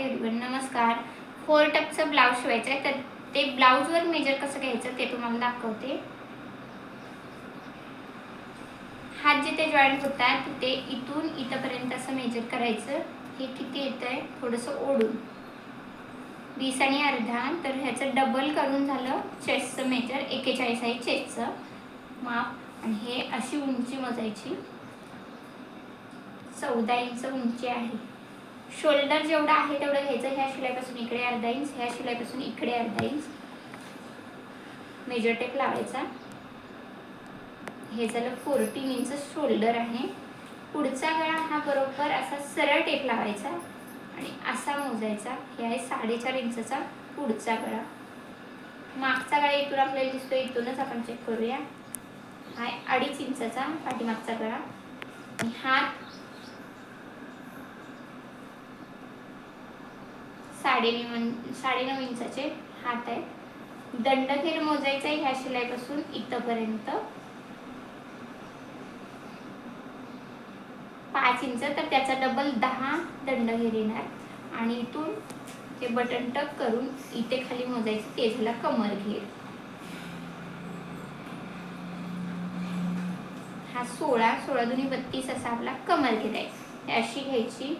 Everyone नमस्कार. Four टपचं blouse शिवायचं आहे तर ते ब्लाऊजवर मेजर कसं घ्यायचं ते तुम्हाला दाखवते. हात जिथे जॉईंट होतात तिथे इथून इथंपर्यंत असं मेजर करायचं. हे किती येतं आहे थोडंसं ओढून. वीस आणि अर्धा तर ह्याचं डबल करून झालं चेस्टचं मेजर एकेचाळीस आहे चेस्टचं माप आणि हे अशी उंची मोजायची. चौदा इंच उंची आहे. शोल्डर जेवढं आहे तेवढं घ्यायचं. ह्या शिलाईपासून इकडे अर्धा इंच ह्या शिलाईपासून इकडे अर्धा इंच. मेजर टेप लावायचा. हे झालं फोर्टीन इंच शोल्डर आहे. पुढचा गळा हा बरोबर असा सरळ टेप लावायचा आणि असा मोजायचा. हे आहे साडेचार इंचचा पुढचा गळा. मागचा गळा इथून आपल्याला दिसतो इथूनच आपण चेक करूया. हा आहे अडीच इंचचा पाठीमागचा गळा. आणि हात साडेनऊ साडेनऊ इंचाचे हात आहे दंडखेर मोजायचा आहे ह्या शिलाईपासून इथपर्यंत. पाच इंच तर त्याचा डबल दहा दंडखेर येणार. आणि इथून ते बटन टक करून इथे खाली मोजायचं ते झाला कमर घेर. हा सोळा सोळा दोन्ही बत्तीस असा आपला कमर घेर आहे. अशी घ्यायची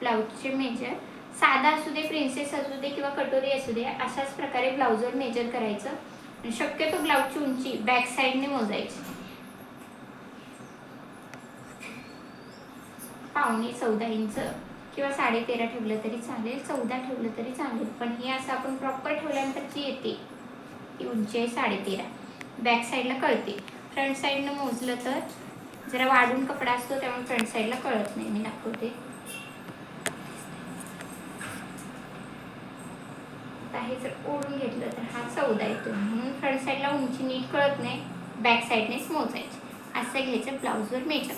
ब्लाऊजचे मेजर साधा असू दे प्रिन्सेस असू दे किंवा कटोरी असू दे अशाच प्रकारे ब्लाऊजवर मेजर करायचं. शक्यतो ब्लाऊजची उंची बॅक साईडने मोजायची. पावणे चौदा इंच किंवा साडे तेरा ठेवलं तरी चालेल चौदा ठेवलं तरी चालेल. पण हे असं आपण प्रॉपर ठेवल्यानंतर जी येते. ती उंची आहे साडे तेरा बॅक साईडला कळते. फ्रंट साईडनं मोजलं तर जरा वाढून कपडा असतो त्यामुळे फ्रंट साईडला कळत नाही. मी दाखवते. आहे जर ओढून घेतलं तर हा चौदा येतो. म्हणून फ्रंट साईडला उंची नीट कळत नाही. बॅक साईडनेच मोजायची. असं घ्यायचं. ब्लाऊजवर मेजर